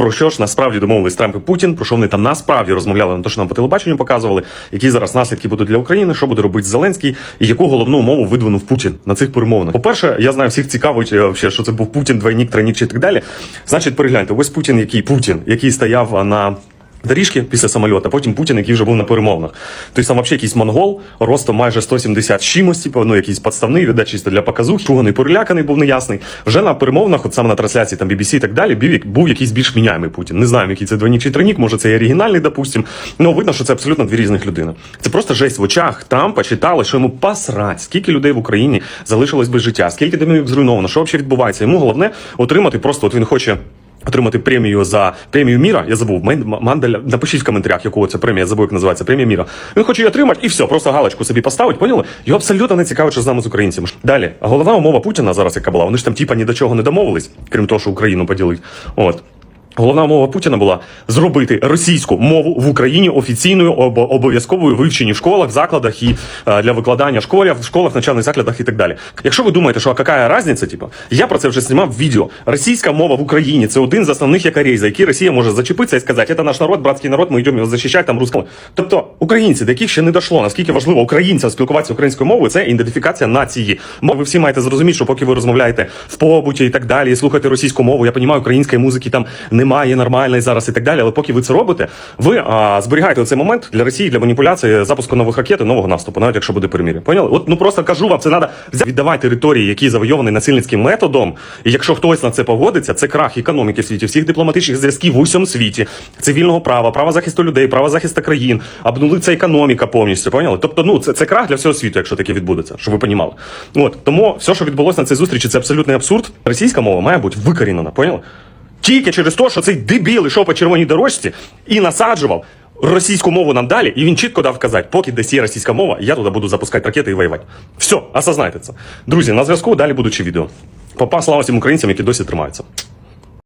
про що ж насправді домовились Трамп і Путін, про що вони там насправді розмовляли на те, що нам по телебаченню показували, які зараз наслідки будуть для України, що буде робити Зеленський, і яку головну умову видвинув Путін на цих перемовинах. По-перше, я знаю, всіх цікавить е, що це був Путін, двойник, тройник чи так далі. Значить, перегляньте, ось Путін, який Путін, який стояв на. Доріжки після самольота, потім Путін, який вже був на перемовинах. Той сам взагалі якийсь монгол, ростом майже 170 з чимось, типу, ну якийсь підставний, віддать чисто для показухи, шуганий, переляканий, був неясний. Вже на перемовинах, от саме на трансляції там BBC і так далі, був, був якийсь більш міняємий Путін. Не знаю, який це двойник чи тройник, може це і оригінальний, допустим. Ну видно, що це абсолютно дві різних людини. Це просто жесть в очах. Трампа читали, що йому посрать, скільки людей в Україні залишилось без життя, скільки домівок зруйновано, що взагалі відбувається. Йому головне отримати просто, от він хоче. Отримати премію за премію міра. Я забув. мандаль. Напишіть в коментарях, якого це премія. Я забув, як називається премія міра. Він хоче її отримати і все, просто галочку собі поставить. Поняли? Його абсолютно не цікаво, що з нами з українцями. Далі, головна умова Путіна зараз, яка була. Вони ж там типа ні до чого не домовились, крім того, що Україну поділить. От. Головна умова Путіна була зробити російську мову в Україні офіційною обо- обов'язковою вивченні в школах, закладах і е, для викладання в школах, в школах, навчальних закладах і так далі. Якщо ви думаєте, що а яка різниця, типу, я про це вже знімав відео. Російська мова в Україні це один з основних якорей, за які Росія може зачепитися і сказати, це наш народ, братський народ, ми йдемо його захищати там русского. Тобто українці, до яких ще не дійшло, наскільки важливо українцям спілкуватися українською мовою, це ідентифікація нації. Мо- Ви всі маєте зрозуміти, що поки ви розмовляєте в побуті і так далі, і слухаєте російську мову, я розумію, української музики там немає нормальної зараз і так далі. Але поки ви це робите, ви а, зберігаєте цей момент для Росії для маніпуляції запуску нових ракет і нового наступу, навіть якщо буде перемір'я. Поняли? От ну просто кажу вам, це треба віддавати території, які завойовані насильницьким методом. І якщо хтось на це погодиться, це крах економіки в світі, всіх дипломатичних зв'язків в усьому світі, цивільного права, права захисту людей, права захисту країн, обнулиться економіка повністю. Поняли? Тобто, ну це, це крах для всього світу, якщо таке відбудеться, щоб ви понімали. От тому все, що відбулося на цій зустрічі, це абсолютний абсурд. Російська мова має бути викорінена, поняли? Тільки через те, що цей дебіл йшов по червоній дорожці і насаджував російську мову нам далі, і він чітко дав казати, поки десь є російська мова, я туди буду запускати ракети і воювати. Все, осознайте це. Друзі, на зв'язку далі будучи відео. Попа слава всім українцям, які досі тримаються.